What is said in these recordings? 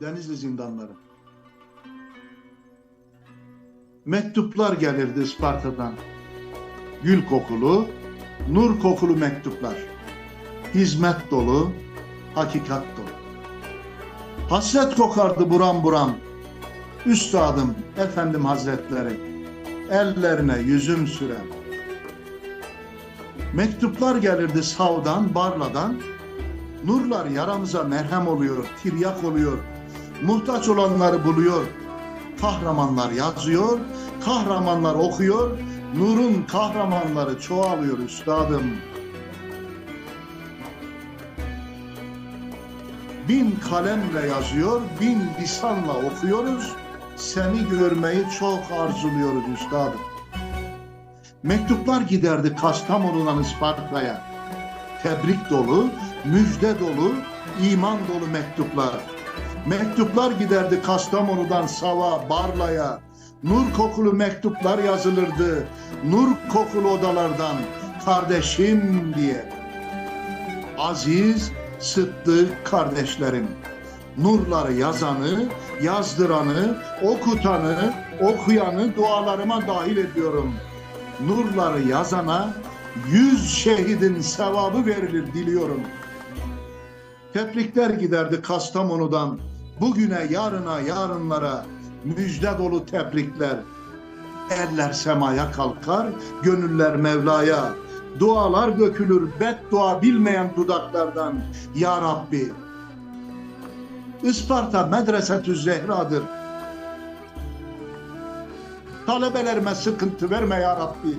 Denizli zindanları. Mektuplar gelirdi Isparta'dan. Gül kokulu, nur kokulu mektuplar. Hizmet dolu, hakikat dolu. Hasret kokardı buram buram. Üstadım, efendim hazretleri, ellerine yüzüm sürem. Mektuplar gelirdi Sav'dan, Barla'dan. Nurlar yaramıza merhem oluyor, tiryak oluyor. Muhtaç olanları buluyor. Kahramanlar yazıyor, kahramanlar okuyor. Nur'un kahramanları çoğalıyor üstadım. Bin kalemle yazıyor, bin lisanla okuyoruz. Seni görmeyi çok arzuluyoruz üstadım. Mektuplar giderdi Kastamonu'dan Isparta'ya. Tebrik dolu, müjde dolu, iman dolu mektuplar. Mektuplar giderdi Kastamonu'dan Sava, Barla'ya. Nur kokulu mektuplar yazılırdı. Nur kokulu odalardan kardeşim diye. Aziz, sıddık kardeşlerim. Nurları yazanı, yazdıranı, okutanı, okuyanı dualarıma dahil ediyorum. Nurları yazana yüz şehidin sevabı verilir diliyorum. Tebrikler giderdi Kastamonu'dan. Bugüne, yarına, yarınlara müjde dolu tebrikler. Eller semaya kalkar, gönüller Mevla'ya. Dualar dökülür beddua bilmeyen dudaklardan. Ya Rabbi. Isparta medresetü zehra'dır. Talebelerime sıkıntı verme ya Rabbi.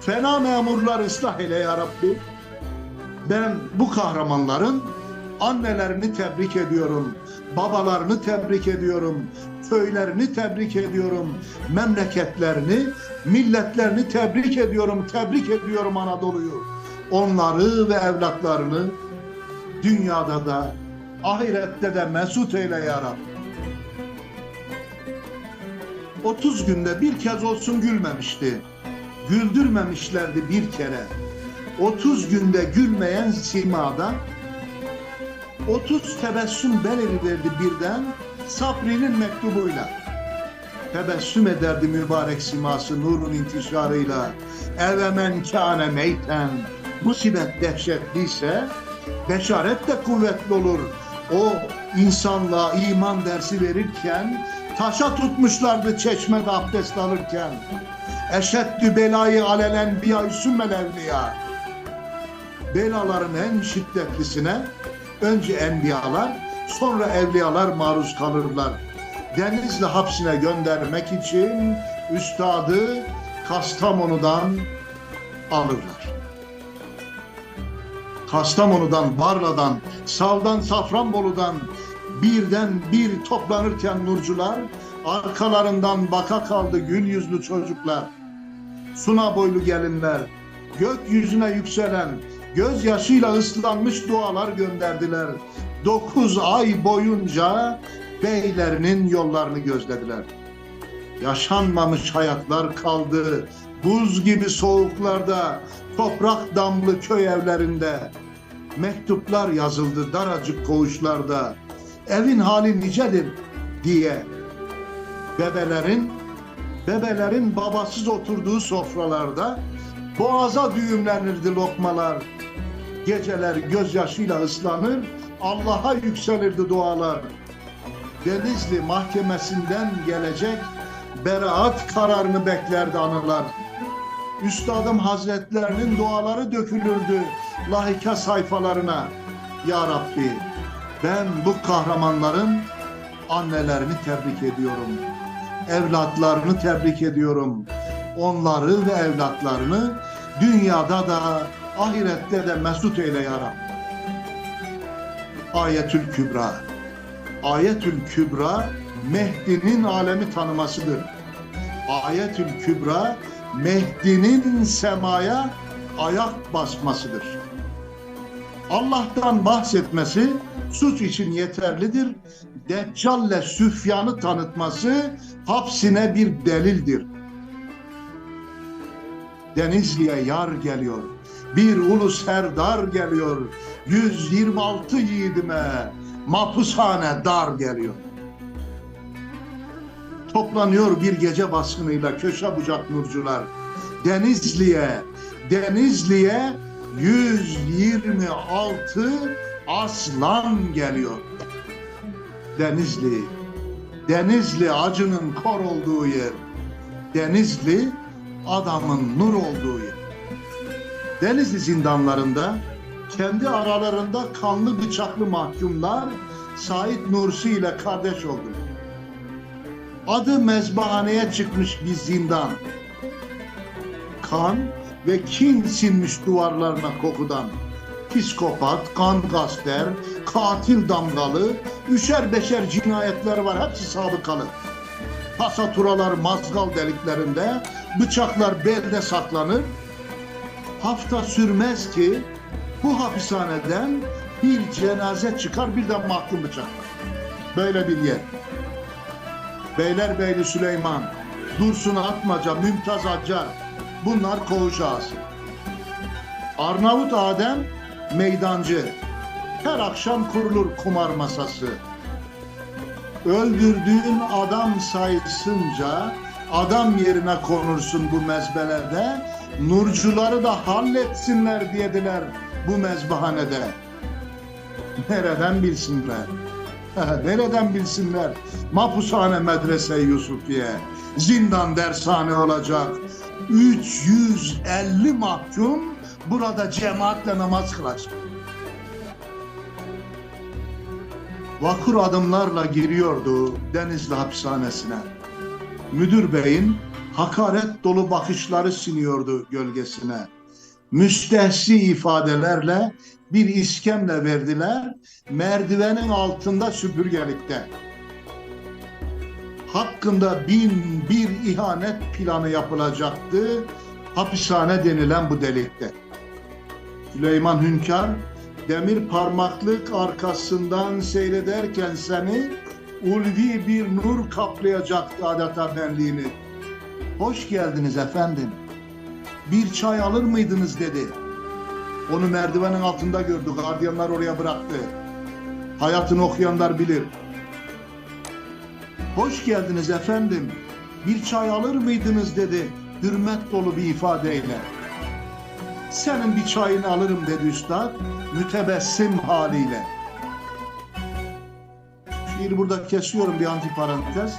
Fena memurlar ıslah eyle ya Rabbi. Ben bu kahramanların annelerini tebrik ediyorum. Babalarını tebrik ediyorum. Köylerini tebrik ediyorum. Memleketlerini, milletlerini tebrik ediyorum. Tebrik ediyorum Anadolu'yu. Onları ve evlatlarını dünyada da ahirette de mesut eyle ya Rabbi. 30 günde bir kez olsun gülmemişti. Güldürmemişlerdi bir kere. 30 günde gülmeyen simada 30 tebessüm beliriverdi birden Sabri'nin mektubuyla. Tebessüm ederdi mübarek siması nurun intişarıyla. Evemen kâne meyten. Musibet dehşetliyse beşaret de kuvvetli olur. O insanlığa iman dersi verirken taşa tutmuşlardı çeşmede abdest alırken. Eşeddü belayı alelen biyâ sümmel evliya. Belaların en şiddetlisine önce enbiyalar sonra evliyalar maruz kalırlar. Denizli hapsine göndermek için üstadı Kastamonu'dan alırlar. Kastamonu'dan, Barla'dan, Sav'dan, Safranbolu'dan birden bir toplanırken nurcular arkalarından baka kaldı gül yüzlü çocuklar. Suna boylu gelinler, gökyüzüne yükselen, gözyaşıyla ıslanmış dualar gönderdiler. Dokuz ay boyunca beylerinin yollarını gözlediler. Yaşanmamış hayatlar kaldı. Buz gibi soğuklarda, toprak damlı köy evlerinde. Mektuplar yazıldı daracık koğuşlarda. Evin hali nicedir diye. Bebelerin, bebelerin babasız oturduğu sofralarda boğaza düğümlenirdi lokmalar. Geceler gözyaşıyla ıslanır, Allah'a yükselirdi dualar. Denizli mahkemesinden gelecek beraat kararını beklerdi anılar. Üstadım Hazretlerinin duaları dökülürdü lahika sayfalarına. Ya Rabbi ben bu kahramanların annelerini tebrik ediyorum. Evlatlarını tebrik ediyorum. Onları ve evlatlarını dünyada da ahirette de mesut eyle ya Rabbi. Ayetül Kübra. Ayetül Kübra Mehdi'nin alemi tanımasıdır. Ayetül Kübra Mehdi'nin semaya ayak basmasıdır. Allah'tan bahsetmesi suç için yeterlidir. Deccalle Süfyan'ı tanıtması hapsine bir delildir. Denizli'ye yar geliyor. Bir ulu serdar geliyor. 126 yiğidime Mapushane dar geliyor. Toplanıyor bir gece baskınıyla köşe bucak nurcular. Denizli'ye, Denizli'ye 126 aslan geliyor. Denizli, Denizli acının kor olduğu yer. Denizli adamın nur olduğu yer. Denizli zindanlarında kendi aralarında kanlı bıçaklı mahkumlar Said Nursi ile kardeş oldular. Adı mezbahaneye çıkmış bir zindan. Kan ve kin sinmiş duvarlarına kokudan. Psikopat, kan gaster, katil damgalı, üçer beşer cinayetler var hepsi sabıkalı. Pasaturalar mazgal deliklerinde, bıçaklar belde saklanır. Hafta sürmez ki bu hapishaneden bir cenaze çıkar bir de mahkum bıçaklar. Böyle bir yer. Beylerbeyli Süleyman, Dursun Atmaca, Mümtaz Acar bunlar koğuş ağası. Arnavut Adem meydancı. Her akşam kurulur kumar masası. Öldürdüğün adam sayısınca adam yerine konursun bu mezbelede. Nurcuları da halletsinler diyediler bu mezbahanede. Nereden bilsinler? Nereden bilsinler? Mapushane medrese Yusufiye, zindan dershane olacak. 350 mahkum burada cemaatle namaz kılacak. Vakur adımlarla giriyordu Denizli hapishanesine. Müdür beyin hakaret dolu bakışları siniyordu gölgesine. Müstehsi ifadelerle bir iskemle verdiler merdivenin altında süpürgelikte. Hakkında bin bir ihanet planı yapılacaktı hapishane denilen bu delikte. Süleyman Hünkar demir parmaklık arkasından seyrederken seni ulvi bir nur kaplayacaktı adeta benliğini. Hoş geldiniz efendim. Bir çay alır mıydınız dedi. Onu merdivenin altında gördü. Gardiyanlar oraya bıraktı. Hayatını okuyanlar bilir. Hoş geldiniz efendim. Bir çay alır mıydınız dedi hürmet dolu bir ifadeyle. Senin bir çayını alırım dedi üstad mütebessim haliyle. Şiiri burada kesiyorum bir antiparantez.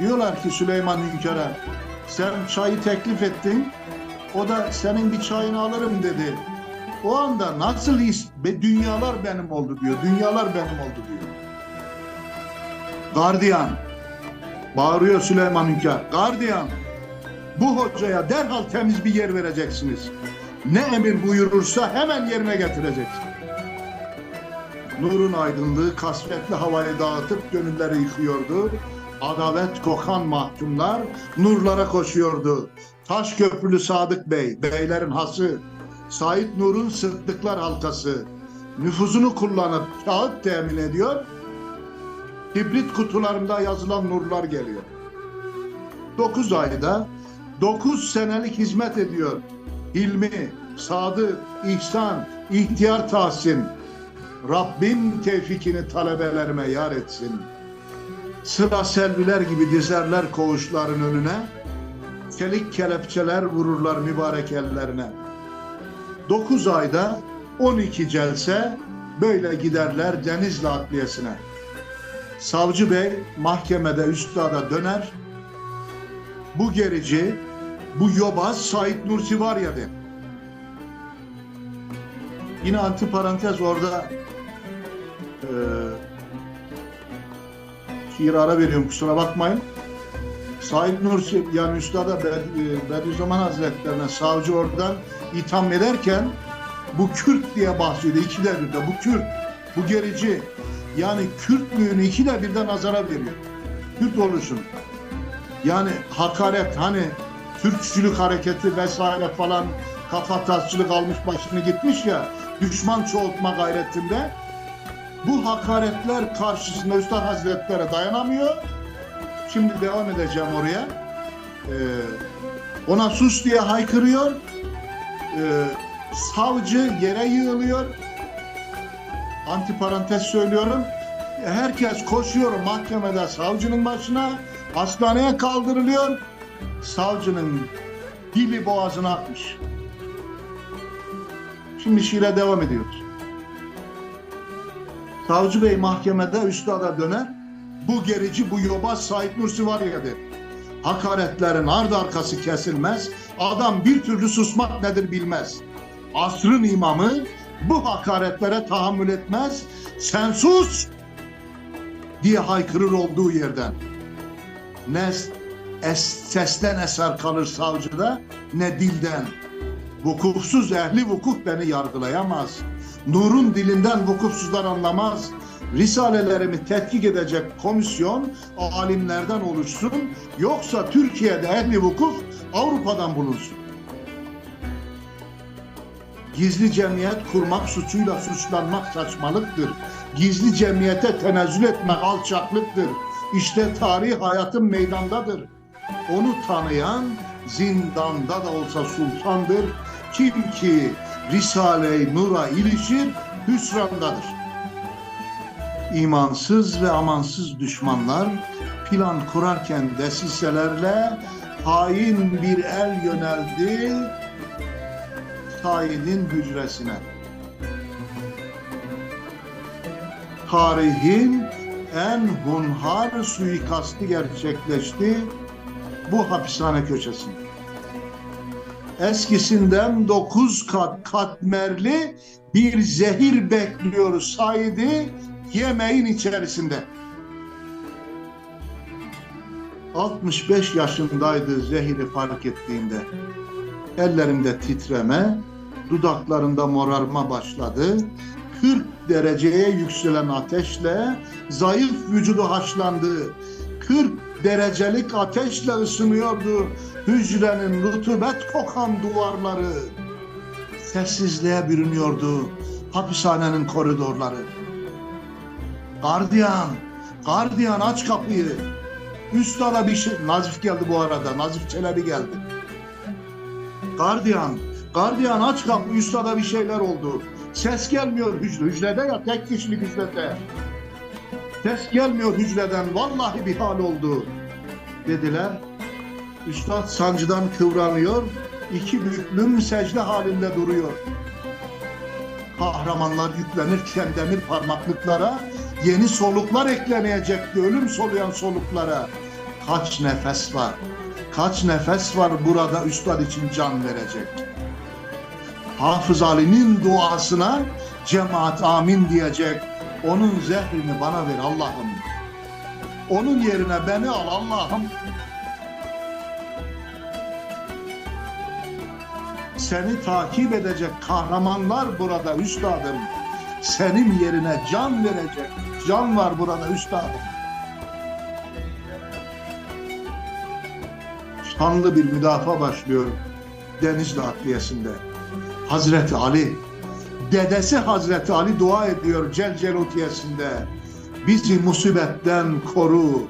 Diyorlar ki Süleyman Hünkar'a sen çayı teklif ettin o da senin bir çayını alırım dedi. O anda nasıl is be, dünyalar benim oldu diyor. Dünyalar benim oldu diyor. Gardiyan bağırıyor Süleyman Hünkar. Gardiyan bu hocaya derhal temiz bir yer vereceksiniz. Ne emir buyurursa hemen yerine getireceksiniz. Nurun aydınlığı kasvetli havayı dağıtıp gönülleri yıkıyordu. Adalet kokan mahkumlar nurlara koşuyordu. Taş köprülü Sadık Bey, beylerin hası, Said Nur'un sırtlıklar halkası nüfuzunu kullanıp kağıt temin ediyor. Hibrit kutularında yazılan nurlar geliyor. 9 ayda 9 senelik hizmet ediyor. Hilmi, Sadık, İhsan, İhtiyar Tahsin. Rabbim tevfikini talebelerime yar etsin. Sıra selviler gibi dizerler koğuşların önüne. Çelik kelepçeler vururlar mübarek ellerine. 9 ayda 12 celse böyle giderler Denizli Adliyesi'ne. Savcı bey mahkemede üstada döner. Bu gerici, bu yobaz Said Nursi var ya der. Yine antiparantez orada e, şiir ara veriyorum kusura bakmayın. Said Nursi yani Üstada Bed- Bediüzzaman Hazretlerine savcı oradan itham ederken bu Kürt diye bahsediyor ikide birde bu Kürt, bu gerici yani Kürtlüğünü ikide birden nazara veriyor. Kürt oluşun. Yani hakaret hani Türkçülük hareketi vesaire falan kafatasçılık almış başını gitmiş ya düşman çoğaltma gayretinde bu hakaretler karşısında Üstad Hazretleri dayanamıyor. Şimdi devam edeceğim oraya. Ee, ona sus diye haykırıyor. Ee, savcı yere yığılıyor. antiparantez söylüyorum. Herkes koşuyor mahkemede savcının başına. Hastaneye kaldırılıyor. Savcının dili boğazına atmış. Şimdi şiire devam ediyoruz. Savcı Bey mahkemede üstada döner. Bu gerici, bu yobaz Said Nursi var ya der. Hakaretlerin ardı arkası kesilmez. Adam bir türlü susmak nedir bilmez. Asrın imamı bu hakaretlere tahammül etmez. Sen sus diye haykırır olduğu yerden. Ne es, sesten eser kalır savcıda ne dilden. Vukufsuz ehli vukuf beni yargılayamaz. Nur'un dilinden vukufsuzlar anlamaz. Risalelerimi tetkik edecek komisyon alimlerden oluşsun. Yoksa Türkiye'de ehli vukuf Avrupa'dan bulunsun. Gizli cemiyet kurmak suçuyla suçlanmak saçmalıktır. Gizli cemiyete tenezzül etmek alçaklıktır. İşte tarih hayatın meydandadır. Onu tanıyan zindanda da olsa sultandır. Kim ki Risale-i Nur'a ilişir hüsrandadır. İmansız ve amansız düşmanlar plan kurarken desiselerle hain bir el yöneldi Said'in hücresine. Tarihin en hunhar suikastı gerçekleşti bu hapishane köşesinde. Eskisinden dokuz kat katmerli bir zehir bekliyor Said'i yemeğin içerisinde. 65 yaşındaydı zehiri fark ettiğinde. Ellerinde titreme, dudaklarında morarma başladı. 40 dereceye yükselen ateşle zayıf vücudu haşlandı. 40 derecelik ateşle ısınıyordu hücrenin rutubet kokan duvarları. Sessizliğe bürünüyordu hapishanenin koridorları. Gardiyan, gardiyan aç kapıyı. Üstada bir şey... Nazif geldi bu arada, Nazif Çelebi geldi. Gardiyan, gardiyan aç kapı, üstada bir şeyler oldu. Ses gelmiyor hücre, hücrede ya tek kişilik hücrede. Ses gelmiyor hücreden, vallahi bir hal oldu. Dediler. Üstad sancıdan kıvranıyor, iki büklüm secde halinde duruyor. Kahramanlar yüklenirken demir parmaklıklara yeni soluklar eklenecekti ölüm soluyan soluklara. Kaç nefes var, kaç nefes var burada üstad için can verecek. Hafız Ali'nin duasına cemaat amin diyecek. Onun zehrini bana ver Allah'ım. Onun yerine beni al Allah'ım. Seni takip edecek kahramanlar burada üstadım. Senin yerine can verecek can var burada üstadım. Şanlı bir müdafaa başlıyor Denizli Adliyesi'nde. Hazreti Ali, dedesi Hazreti Ali dua ediyor Celcelutiyesinde. Bizi musibetten koru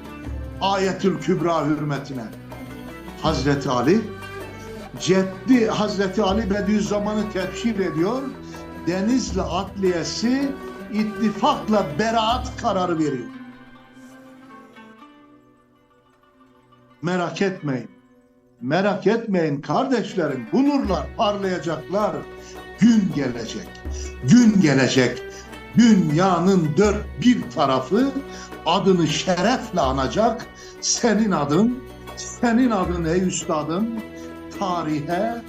ayetül kübra hürmetine. Hazreti Ali, Ceddi Hazreti Ali Bediüzzaman'ı tebşir ediyor. Denizli Adliyesi ittifakla beraat kararı veriyor. Merak etmeyin. Merak etmeyin kardeşlerim. Bu nurlar parlayacaklar. Gün gelecek. Gün gelecek. Dünyanın dört bir tarafı adını şerefle anacak. Senin adın, senin adın ey üstadım tarihe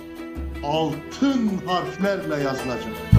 altın harflerle yazılacak.